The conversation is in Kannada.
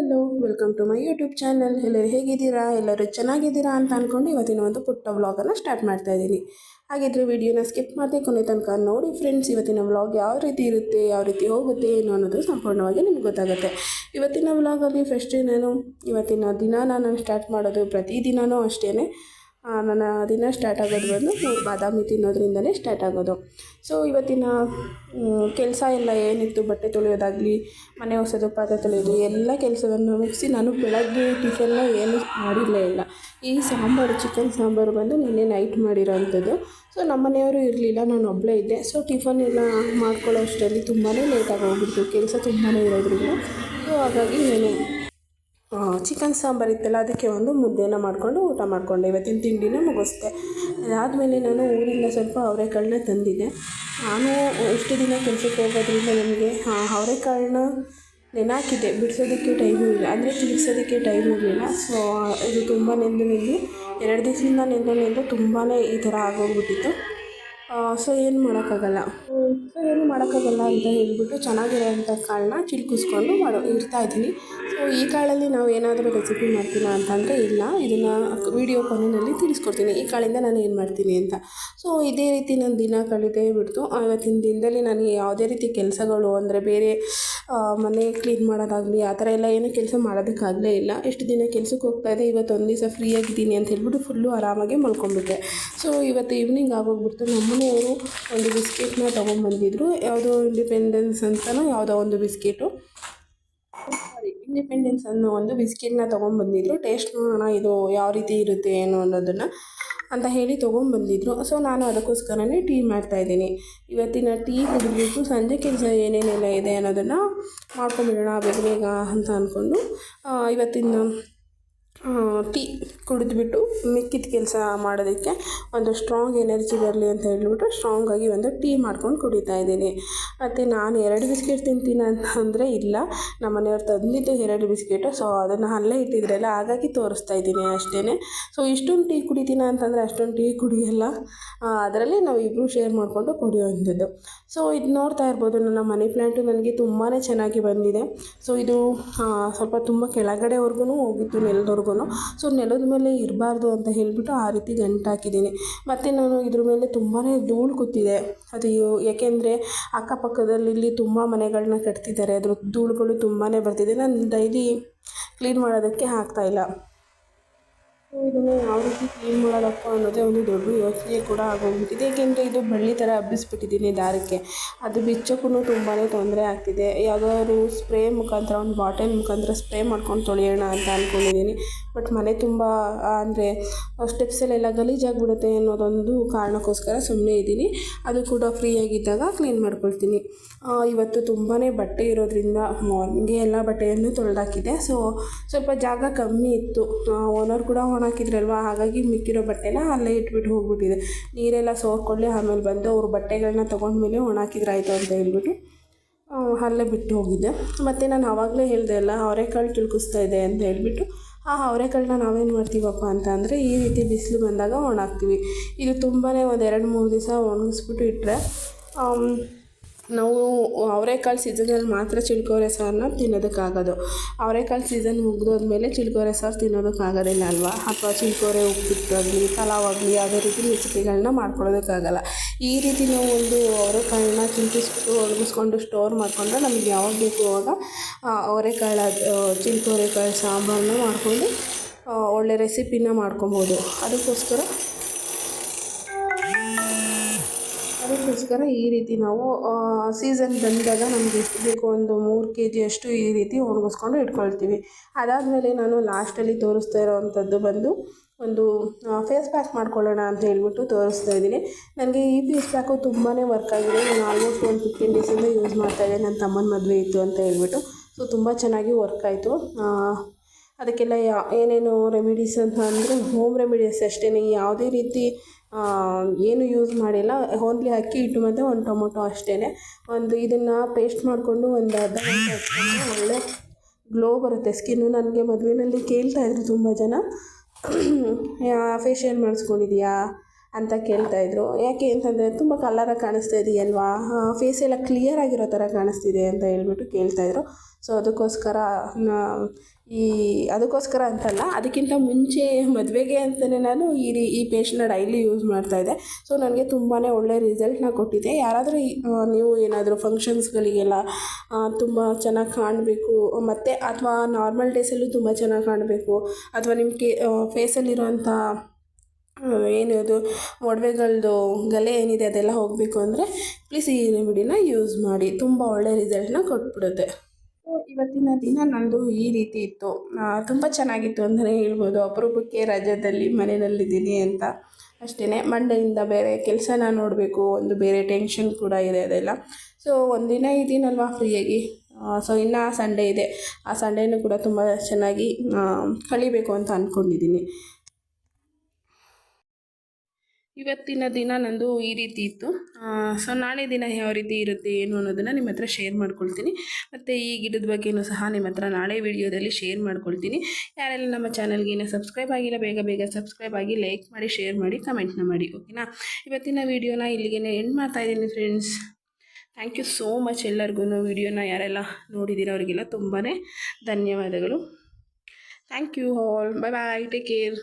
Hello welcome to my YouTube channel ಎಲ್ಲರೂ ಹೇಗಿದ್ದೀರಾ? ಎಲ್ಲರೂ ಚೆನ್ನಾಗಿದ್ದೀರಾ ಅಂತ ಅಂದ್ಕೊಂಡು ಇವತ್ತಿನ ಒಂದು ಪುಟ್ಟ ವ್ಲಾಗನ್ನು ಸ್ಟಾರ್ಟ್ ಮಾಡ್ತಾ ಇದ್ದೀನಿ. ಹಾಗಿದ್ರೆ ವಿಡಿಯೋನ ಸ್ಕಿಪ್ ಮಾಡದೆ ಕೊನೆ ತನಕ ನೋಡಿ ಫ್ರೆಂಡ್ಸ್ ಇವತ್ತಿನ ವ್ಲಾಗ್ ಯಾವ ರೀತಿ ಇರುತ್ತೆ, ಯಾವ ರೀತಿ ಹೋಗುತ್ತೆ, ಏನು ಅನ್ನೋದು ಸಂಪೂರ್ಣವಾಗಿ ನಿಮ್ಗೆ ಗೊತ್ತಾಗುತ್ತೆ. ಇವತ್ತಿನ ವ್ಲಾಗಲ್ಲಿ ಫಸ್ಟ್ ನಾನು ಇವತ್ತಿನ ದಿನ ನಾನು ಸ್ಟಾರ್ಟ್ ಮಾಡೋದು ಪ್ರತಿ ದಿನವೂ ಅಷ್ಟೇ ನನ್ನ ದಿನ ಸ್ಟಾರ್ಟ್ ಆಗೋದು ಬಂದು ಮೂರು ಬಾದಾಮಿ ತಿನ್ನೋದ್ರಿಂದಲೇ ಸ್ಟಾರ್ಟ್ ಆಗೋದು. ಸೊ ಇವತ್ತಿನ ಕೆಲಸ ಎಲ್ಲ ಏನಿತ್ತು? ಬಟ್ಟೆ ತೊಳೆಯೋದಾಗಲಿ, ಮನೆ ಹೊಸದು ಪಾತ್ರೆ ತೊಳೆಯೋದು ಎಲ್ಲ ಕೆಲಸವನ್ನು ಮುಗಿಸಿ ನಾನು ಬೆಳಗ್ಗೆ ಟಿಫನ್ನ ಏನು ಮಾಡಿರಲೇ ಇಲ್ಲ. ಈ ಸಾಂಬಾರು ಚಿಕನ್ ಸಾಂಬಾರು ಬಂದು ನಿನ್ನೆ ನೈಟ್ ಮಾಡಿರೋ ಅಂಥದ್ದು ಸೊ ನಮ್ಮ ಮನೆಯವರು ಇರಲಿಲ್ಲ, ನಾನು ಒಬ್ಬಳೇ ಇದ್ದೆ. ಸೊ ಟಿಫನ್ ಎಲ್ಲ ಮಾಡ್ಕೊಳ್ಳೋ ಅಷ್ಟರಲ್ಲಿ ತುಂಬಾ ಲೇಟಾಗಿ ಹೋಗ್ಬಿಡ್ತು ಕೆಲಸ ತುಂಬಾ ಇರೋದ್ರಿಂದ. ಸೊ ಹಾಗಾಗಿ ನಾನು ಚಿಕನ್ ಸಾಂಬಾರು ಇತ್ತಲ್ಲ, ಅದಕ್ಕೆ ಒಂದು ಮುದ್ದೆನ ಮಾಡಿಕೊಂಡು ಊಟ ಮಾಡಿಕೊಂಡೆ. ಇವತ್ತಿನ ತಿಂಡಿನ ಮುಗಿಸ್ದೆ. ಅದಾದಮೇಲೆ ನಾನು ಊರಿಂದ ಸ್ವಲ್ಪ ಅವರೆಕಾಳನ್ನ ತಂದಿದ್ದೆ. ನಾನು ಇಷ್ಟು ದಿನ ಕೆಲಸಕ್ಕೆ ಹೋಗೋದ್ರಿಂದ ನನಗೆ ಅವರೆಕಾಳನ್ನ ನೆನಾಕಿದ್ದೆ. ಬಿಡಿಸೋದಕ್ಕೆ ಟೈಮು ಇಲ್ಲ ಅಂದರೆ ತಿಳಿಸೋದಕ್ಕೆ ಟೈಮ್ ಇರಲಿಲ್ಲ. ಸೊ ಇದು ತುಂಬ ನೆಂದು ನೆಂದು, ಎರಡು ದಿವಸದಿಂದ ನೆಂದು ನೆಂದು ತುಂಬಾ ಈ ಥರ ಆಗೋಗ್ಬಿಟ್ಟಿತ್ತು. ಸೊ ಏನು ಮಾಡೋಕ್ಕಾಗಲ್ಲ. ಸೊ ಏನು ಮಾಡೋಕ್ಕಾಗಲ್ಲ ಅಂತ ಹೇಳ್ಬಿಟ್ಟು ಚೆನ್ನಾಗಿರೋಂಥ ಕಾಳನ್ನ ಚಿಲ್ಕಿಸ್ಕೊಂಡು ಮಾಡೋ ಇಡ್ತಾ ಇದ್ದೀನಿ. ಸೊ ಈ ಕಾಳಲ್ಲಿ ನಾವು ಏನಾದರೂ ರೆಸಿಪಿ ಮಾಡ್ತೀನ ಅಂತಂದರೆ ಇಲ್ಲ, ಇದನ್ನು ವೀಡಿಯೋ ಕೊನೆಯಲ್ಲಿ ತಿಳಿಸ್ಕೊಡ್ತೀನಿ. ಈ ಕಾಳಿಂದ ನಾನು ಏನು ಮಾಡ್ತೀನಿ ಅಂತ. ಸೊ ಇದೇ ರೀತಿ ನನ್ನ ದಿನ ಕಳೆದೇ ಬಿಡ್ತು. ಇವತ್ತಿನ ದಿನದಲ್ಲಿ ನಾನು ಯಾವುದೇ ರೀತಿ ಕೆಲಸಗಳು ಅಂದರೆ ಬೇರೆ ಮನೆ ಕ್ಲೀನ್ ಮಾಡೋದಾಗಲಿ, ಆ ಥರ ಎಲ್ಲ ಏನೂ ಕೆಲಸ ಮಾಡೋದಕ್ಕಾಗಲೇ ಇಲ್ಲ. ಎಷ್ಟು ದಿನ ಕೆಲಸಕ್ಕೆ ಹೋಗ್ತಾ ಇದೆ ಇವತ್ತು ಒಂದು ದಿವಸ ಫ್ರೀ ಆಗಿದ್ದೀನಿ ಅಂತ ಹೇಳ್ಬಿಟ್ಟು ಫುಲ್ಲು ಆರಾಮಾಗಿ ಮಲ್ಕೊಂಡ್ಬಿಟ್ಟೆ. ಸೊ, ಇವತ್ತು ಈವ್ನಿಂಗ್ ಆಗೋಗ್ಬಿಡ್ತು. ನಮ್ಮನೆಯವರು ಒಂದು ಬಿಸ್ಕೆಟ್ನ ತೊಗೊಂಬಂದಿದ್ರು ಯಾವುದೋ ಇಂಡಿಪೆಂಡೆನ್ಸ್ ಅಂತಲೋ ಯಾವುದೋ ಒಂದು ಬಿಸ್ಕೆಟು. ಇಂಡಿಪೆಂಡೆನ್ಸ್ ಅನ್ನೋ ಒಂದು ಬಿಸ್ಕೆಟ್ನ ತೊಗೊಂಬಂದಿದ್ರು ಟೇಸ್ಟ್ ನೋಡೋಣ, ಇದು ಯಾವ ರೀತಿ ಇರುತ್ತೆ, ಏನು ಅನ್ನೋದನ್ನು ಅಂತ ಹೇಳಿ ತೊಗೊಂಬಂದಿದ್ರು ಸೊ ನಾನು ಅದಕ್ಕೋಸ್ಕರನೇ ಟೀ ಮಾಡ್ತಾಯಿದ್ದೀನಿ ಇವತ್ತಿನ ಟೀ ಕುಡಿದ್ಬಿಟ್ಟು ಸಂಜೆ ಕೆಲಸ ಏನೇನೆಲ್ಲ ಇದೆ ಅನ್ನೋದನ್ನು ಮಾಡ್ಕೊಂಬಿಡೋಣ, ಬೇಗ ಬೇಗ ಅಂತ ಅಂದ್ಕೊಂಡು ಇವತ್ತಿನ ಟೀ ಕುಡಿದ್ಬಿಟ್ಟು ಮಿಕ್ಕಿದ ಕೆಲಸ ಮಾಡೋದಕ್ಕೆ ಒಂದು ಸ್ಟ್ರಾಂಗ್ ಎನರ್ಜಿ ಬರಲಿ ಅಂತ ಹೇಳಿಬಿಟ್ಟು ಸ್ಟ್ರಾಂಗಾಗಿ ಒಂದು ಟೀ ಮಾಡ್ಕೊಂಡು ಕುಡಿತಾ ಇದ್ದೀನಿ. ಮತ್ತು ನಾನು ಎರಡು ಬಿಸ್ಕೆಟ್ ತಿಂತೀನಿ ಅಂತ ಅಂದರೆ ಇಲ್ಲ. ನಮ್ಮ ಮನೆಯವ್ರು ತಂದಿದ್ದು ಎರಡು ಬಿಸ್ಕೆಟು ಸೊ ಅದನ್ನು ಅಲ್ಲೇ ಇಟ್ಟಿದ್ರಲ್ಲ, ಹಾಗಾಗಿ ತೋರಿಸ್ತಾ ಇದ್ದೀನಿ ಅಷ್ಟೇ ಸೊ ಇಷ್ಟೊಂದು ಟೀ ಕುಡಿತೀನ ಅಂತಂದರೆ ಅಷ್ಟೊಂದು ಟೀ ಕುಡಿಯಲ್ಲ. ಅದರಲ್ಲಿ ನಾವು ಇಬ್ಬರು ಶೇರ್ ಮಾಡಿಕೊಂಡು ಕುಡಿಯುವಂಥದ್ದು ಸೊ ಇದು ನೋಡ್ತಾ ಇರ್ಬೋದು, ನನ್ನ ಮನಿ ಪ್ಲ್ಯಾಂಟು ನನಗೆ ತುಂಬಾ ಚೆನ್ನಾಗಿ ಬಂದಿದೆ. ಸೊ ಇದು ಸ್ವಲ್ಪ ತುಂಬ ಕೆಳಗಡೆವರೆಗೂ ಹೋಗಿತ್ತು ನೆಲದವರೆಗೂ ಸೊ ನೆಲದ ಮೇಲೆ ಇರಬಾರ್ದು ಅಂತ ಹೇಳಿಬಿಟ್ಟು ಆ ರೀತಿ ಗಂಟು ಹಾಕಿದ್ದೀನಿ ಮತ್ತು ನಾನು ಇದ್ರ ಮೇಲೆ ತುಂಬಾ ಧೂಳು ಕೂತಿದೆ. ಅದು ಏಕೆಂದರೆ ಅಕ್ಕಪಕ್ಕದಲ್ಲಿ ಇಲ್ಲಿ ತುಂಬ ಮನೆಗಳನ್ನ ಕಟ್ತಿದ್ದಾರೆ. ಅದ್ರ ಧೂಳುಗಳು ತುಂಬಾ ಬರ್ತಿದೆ. ನಾನು ಡೈಲಿ ಕ್ಲೀನ್ ಮಾಡೋದಕ್ಕೆ ಆಗ್ತಾಯಿಲ್ಲ ಇದನ್ನು ಯಾವ ರೀತಿ ಕ್ಲೀನ್ ಮಾಡೋದಪ್ಪ ಅನ್ನೋದೇ ಒಂದು ದೊಡ್ಡ ಯೋಚನೆ ಕೂಡ ಆಗೋಗ್ಬಿಟ್ಟಿದೆ. ಏಕೆಂದರೆ ಇದು ಬಳ್ಳಿ ಥರ ಹಬ್ಬಿಸ್ಬಿಟ್ಟಿದ್ದೀನಿ ದಾರಕ್ಕೆ. ಅದು ಬಿಚ್ಚೋಕ್ಕೂ ತುಂಬಾ ತೊಂದರೆ ಆಗ್ತಿದೆ. ಯಾವುದಾದ್ರು ಸ್ಪ್ರೇ ಮುಖಾಂತರ, ಒಂದು ಬಾಟಲ್ ಮುಖಾಂತರ ಸ್ಪ್ರೇ ಮಾಡ್ಕೊಂಡು ತೊಳೆಯೋಣ ಅಂತ ಅಂದ್ಕೊಂಡಿದ್ದೀನಿ ಬಟ್ ಮನೆ ತುಂಬ, ಅಂದರೆ ಸ್ಟೆಪ್ಸಲ್ಲೆಲ್ಲ ಗಲೀಜಾಗಿಬಿಡುತ್ತೆ ಅನ್ನೋದೊಂದು ಕಾರಣಕ್ಕೋಸ್ಕರ ಸುಮ್ಮನೆ ಇದ್ದೀನಿ. ಅದು ಕೂಡ ಫ್ರೀ ಆಗಿದ್ದಾಗ ಕ್ಲೀನ್ ಮಾಡ್ಕೊಳ್ತೀನಿ. ಇವತ್ತು ತುಂಬಾ ಬಟ್ಟೆ ಇರೋದ್ರಿಂದ ಮಾರ್ನಿಂಗೇ ಎಲ್ಲ ಬಟ್ಟೆಯನ್ನು ತೊಳೆದಾಕಿದೆ ಸೊ ಸ್ವಲ್ಪ ಜಾಗ ಕಮ್ಮಿ ಇತ್ತು. ಓನರ್ ಕೂಡ ಒಣಾಕಿದ್ರಲ್ವ ಹಾಗಾಗಿ ಮಿಕ್ಕಿರೋ ಬಟ್ಟೆನ ಅಲ್ಲೇ ಇಟ್ಬಿಟ್ಟು ಹೋಗ್ಬಿಟ್ಟಿದೆ. ನೀರೆಲ್ಲ ಸೋರ್ಕೊಳ್ಳಿ, ಆಮೇಲೆ ಬಂದು ಅವ್ರ ಬಟ್ಟೆಗಳನ್ನ ತೊಗೊಂಡ್ಮೇಲೆ ಒಣಾಕಿದ್ರಾಯ್ತು ಅಂತ ಹೇಳ್ಬಿಟ್ಟು ಅಲ್ಲೇ ಬಿಟ್ಟು ಹೋಗಿದ್ದೆ. ಮತ್ತು ನಾನು ಆವಾಗಲೇ ಹೇಳಿದೆ ಅಲ್ಲ, ಅವರೆಕಾಳು ತಿಳ್ಕಿಸ್ತಾ ಇದೆ ಅಂತ ಹೇಳ್ಬಿಟ್ಟು ಆ ಅವರೆಕಾಳನ್ನ ನಾವೇನು ಮಾಡ್ತೀವಪ್ಪ ಅಂತ ಅಂದರೆ, ಈ ರೀತಿ ಬಿಸಿಲು ಬಂದಾಗ ಒಣಾಕ್ತೀವಿ ಇದು ತುಂಬಾ ಒಂದು ಎರಡು ಮೂರು ದಿವಸ ಒಣಗಿಸ್ಬಿಟ್ಟು ಇಟ್ಟರೆ ನಾವು ಅವರೆಕಾಳು ಸೀಸನಲ್ಲಿ ಮಾತ್ರ ಚಿಳ್ಕೋರೆ ಸಾರನ್ನ ತಿನ್ನೋದಕ್ಕಾಗೋದು. ಅವರೆಕಾಳು ಸೀಸನ್ ಮುಗಿದೋದ್ಮೇಲೆ ಚಿಳ್ಕೋರೆ ಸಾರು ತಿನ್ನೋದಕ್ಕಾಗೋದಿಲ್ಲ ಅಲ್ವಾ? ಅಥವಾ ಚಿಳ್ಕೋರೆ ಉಪ್ಪಿಟ್ಟಾಗಲಿ ಪಲಾವ್ ಆಗಲಿ ಯಾವುದೇ ರೀತಿ ರೆಸಿಪಿಗಳನ್ನ ಮಾಡ್ಕೊಳ್ಳೋದಕ್ಕಾಗಲ್ಲ. ಈ ರೀತಿ ನಾವು ಒಂದು ಅವರೆಕಾಳನ್ನ ಚಿಂತಿಸ್ಬಿಟ್ಟು ಒಣಗಿಸ್ಕೊಂಡು ಸ್ಟೋರ್ ಮಾಡಿಕೊಂಡ್ರೆ ನಮಗೆ ಯಾವಾಗ ಬೇಕು ಅವಾಗ ಅವರೆಕಾಳು ಚಿಲ್ಕೋರೆಕಾಳು ಸಾಂಬಾರನ್ನ ಮಾಡಿಕೊಂಡು ಒಳ್ಳೆ ರೆಸಿಪಿನ ಮಾಡ್ಕೊಬೋದು. ಅದಕ್ಕೋಸ್ಕರ ಅದಕ್ಕೋಸ್ಕರ ಈ ರೀತಿ ನಾವು ಸೀಸನ್ ಬಂದಾಗ ನಮ್ಗೆ ಎಷ್ಟು ಬೇಕು ಒಂದು ಮೂರು ಕೆ ಜಿಯಷ್ಟು ಈ ರೀತಿ ಒಣಗಿಸ್ಕೊಂಡು ಇಟ್ಕೊಳ್ತೀವಿ. ಅದಾದಮೇಲೆ ನಾನು ಲಾಸ್ಟಲ್ಲಿ ತೋರಿಸ್ತಾ ಇರೋವಂಥದ್ದು ಬಂದು ಒಂದು ಫೇಸ್ ಪ್ಯಾಕ್ ಮಾಡ್ಕೊಳ್ಳೋಣ ಅಂತ ಹೇಳ್ಬಿಟ್ಟು ತೋರಿಸ್ತಾ ಇದ್ದೀನಿ. ನನಗೆ ಈ ಫೇಸ್ ಪ್ಯಾಕು ತುಂಬಾ ವರ್ಕ್ ಆಗಿದೆ. ನಾನು ಆಲ್ಮೋಸ್ಟ್ ಒಂದು ಫಿಫ್ಟೀನ್ ಡೇಸಿಂದ ಯೂಸ್ ಮಾಡ್ತಾ ಇದ್ದೆ. ನನ್ನ ತಮ್ಮನ ಮದುವೆ ಇತ್ತು ಅಂತ ಹೇಳ್ಬಿಟ್ಟು. ಸೊ ತುಂಬ ಚೆನ್ನಾಗಿ ವರ್ಕ್ ಆಯಿತು. ಅದಕ್ಕೆಲ್ಲ ಯಾ, ಏನೇನು ರೆಮಿಡೀಸ್ ಅಂತ ಅಂದರೆ ಹೋಮ್ ರೆಮಿಡೀಸ್ ಅಷ್ಟೇ ಯಾವುದೇ ರೀತಿ ಏನು ಯೂಸ್ ಮಾಡಿಲ್ಲ. ಓನ್ಲಿ ಅಕ್ಕಿ ಹಿಟ್ಟು ಮತ್ತು ಒಂದು ಟೊಮೊಟೊ ಅಷ್ಟೇ ಒಂದು ಇದನ್ನು ಪೇಸ್ಟ್ ಮಾಡಿಕೊಂಡು ಒಂದು ಅರ್ಧ ಗಂಟೆ ಒಳ್ಳೆ ಗ್ಲೋ ಬರುತ್ತೆ. ಸ್ಕಿನ್ನು ನನಗೆ ಮದುವೆಯಲ್ಲಿ ಕೇಳ್ತಾ ಇದ್ರು ತುಂಬ ಜನ. ಫೇಶಿಯಲ್ ಮಾಡಿಸ್ಕೊಂಡಿದ್ಯಾ? ಅಂತ ಕೇಳ್ತಾಯಿದ್ರು ಯಾಕೆ ಅಂತಂದರೆ ತುಂಬ ಕಲರಾಗಿ ಕಾಣಿಸ್ತಾ ಇದೆಯಲ್ವಾ? ಫೇಸ್ ಎಲ್ಲ ಕ್ಲಿಯರ್ ಆಗಿರೋ ಥರ ಕಾಣಿಸ್ತಿದೆ ಅಂತ ಹೇಳ್ಬಿಟ್ಟು ಕೇಳ್ತಾಯಿದ್ರು ಸೊ ಅದಕ್ಕೋಸ್ಕರ ಈ, ಅದಕ್ಕೋಸ್ಕರ ಅಂತಲ್ಲ, ಅದಕ್ಕಿಂತ ಮುಂಚೆ ಮದುವೆಗೆ ಅಂತಲೇ ನಾನು ಈ ರೀ, ಈ ಪೇಸ್ಟ್ನ ಡೈಲಿ ಯೂಸ್ ಮಾಡ್ತಾಯಿದ್ದೆ ಸೊ ನನಗೆ ತುಂಬಾ ಒಳ್ಳೆ ರಿಸಲ್ಟ್ನ ಕೊಟ್ಟಿದ್ದೆ ಯಾರಾದರೂ ನೀವು ಏನಾದರೂ ಫಂಕ್ಷನ್ಸ್ಗಳಿಗೆಲ್ಲ ತುಂಬ ಚೆನ್ನಾಗಿ ಕಾಣಬೇಕು, ಮತ್ತು, ಅಥವಾ ನಾರ್ಮಲ್ ಡೇಸಲ್ಲೂ ತುಂಬ ಚೆನ್ನಾಗಿ ಕಾಣಬೇಕು, ಅಥವಾ ನಿಮ್ಮ ಫೇಸಲ್ಲಿರೋಂಥ ಏನು ಅದು ಒಡವೆಗಳದ್ದು ಗಲೆ ಏನಿದೆ ಅದೆಲ್ಲ ಹೋಗಬೇಕು ಅಂದರೆ ಪ್ಲೀಸ್ ಈ ರೆಮಿಡಿನ ಯೂಸ್ ಮಾಡಿ. ತುಂಬ ಒಳ್ಳೆ ರಿಸಲ್ಟ್ನ ಕೊಟ್ಬಿಡುತ್ತೆ. ಸೊ ಇವತ್ತಿನ ದಿನ ನಂದು ಈ ರೀತಿ ಇತ್ತು. ತುಂಬ ಚೆನ್ನಾಗಿತ್ತು ಅಂತಲೇ ಹೇಳ್ಬೋದು. ಅಪರೂಪಕ್ಕೆ ರಜದಲ್ಲಿ ಮನೆಯಲ್ಲಿದ್ದೀನಿ ಅಂತ ಅಷ್ಟೇ ಮಂಡೆಯಿಂದ ಬೇರೆ ಕೆಲಸನ ನೋಡಬೇಕು. ಒಂದು ಬೇರೆ ಟೆನ್ಷನ್ ಕೂಡ ಇದೆ ಅದೆಲ್ಲ. ಸೊ ಒಂದಿನ ಇದ್ದೀನಲ್ವಾ ಫ್ರೀಯಾಗಿ ಸೊ ಇನ್ನು ಸಂಡೇ ಇದೆ. ಆ ಸಂಡೇನೂ ಕೂಡ ತುಂಬ ಚೆನ್ನಾಗಿ ಕಳಿಬೇಕು ಅಂತ ಅಂದ್ಕೊಂಡಿದ್ದೀನಿ ಇವತ್ತಿನ ದಿನ ನಂದು ಈ ರೀತಿ ಇತ್ತು. ಸೊ ನಾಳೆ ದಿನ ಯಾವ ರೀತಿ ಇರುತ್ತೆ, ಏನು ಅನ್ನೋದನ್ನು ನಿಮ್ಮ ಹತ್ರ ಶೇರ್ ಮಾಡ್ಕೊಳ್ತೀನಿ. ಮತ್ತು ಈ ಗಿಡದ ಬಗ್ಗೆನೂ ಸಹ ನಿಮ್ಮ ಹತ್ರ ನಾಳೆ ವಿಡಿಯೋದಲ್ಲಿ ಶೇರ್ ಮಾಡ್ಕೊಳ್ತೀನಿ. ಯಾರೆಲ್ಲ ನಮ್ಮ ಚಾನಲ್ಗೆ ಏನೋ ಸಬ್ಸ್ಕ್ರೈಬ್ ಆಗಿಲ್ಲ, ಬೇಗ ಬೇಗ ಸಬ್ಸ್ಕ್ರೈಬ್ ಆಗಿ ಲೈಕ್ ಮಾಡಿ ಶೇರ್ ಮಾಡಿ ಕಮೆಂಟ್ನ ಮಾಡಿ ಓಕೆನಾ ಇವತ್ತಿನ ವಿಡಿಯೋನ ಇಲ್ಲಿಗೆ ಎಂಡ್ ಮಾಡ್ತಾ ಇದ್ದೀನಿ friends thank you so much ಎಲ್ಲರಿಗೂ. ವಿಡಿಯೋನ ಯಾರೆಲ್ಲ ನೋಡಿದ್ದೀರ ಅವರಿಗೆಲ್ಲ ತುಂಬಾ ಧನ್ಯವಾದಗಳು. Thank you all bye bye take care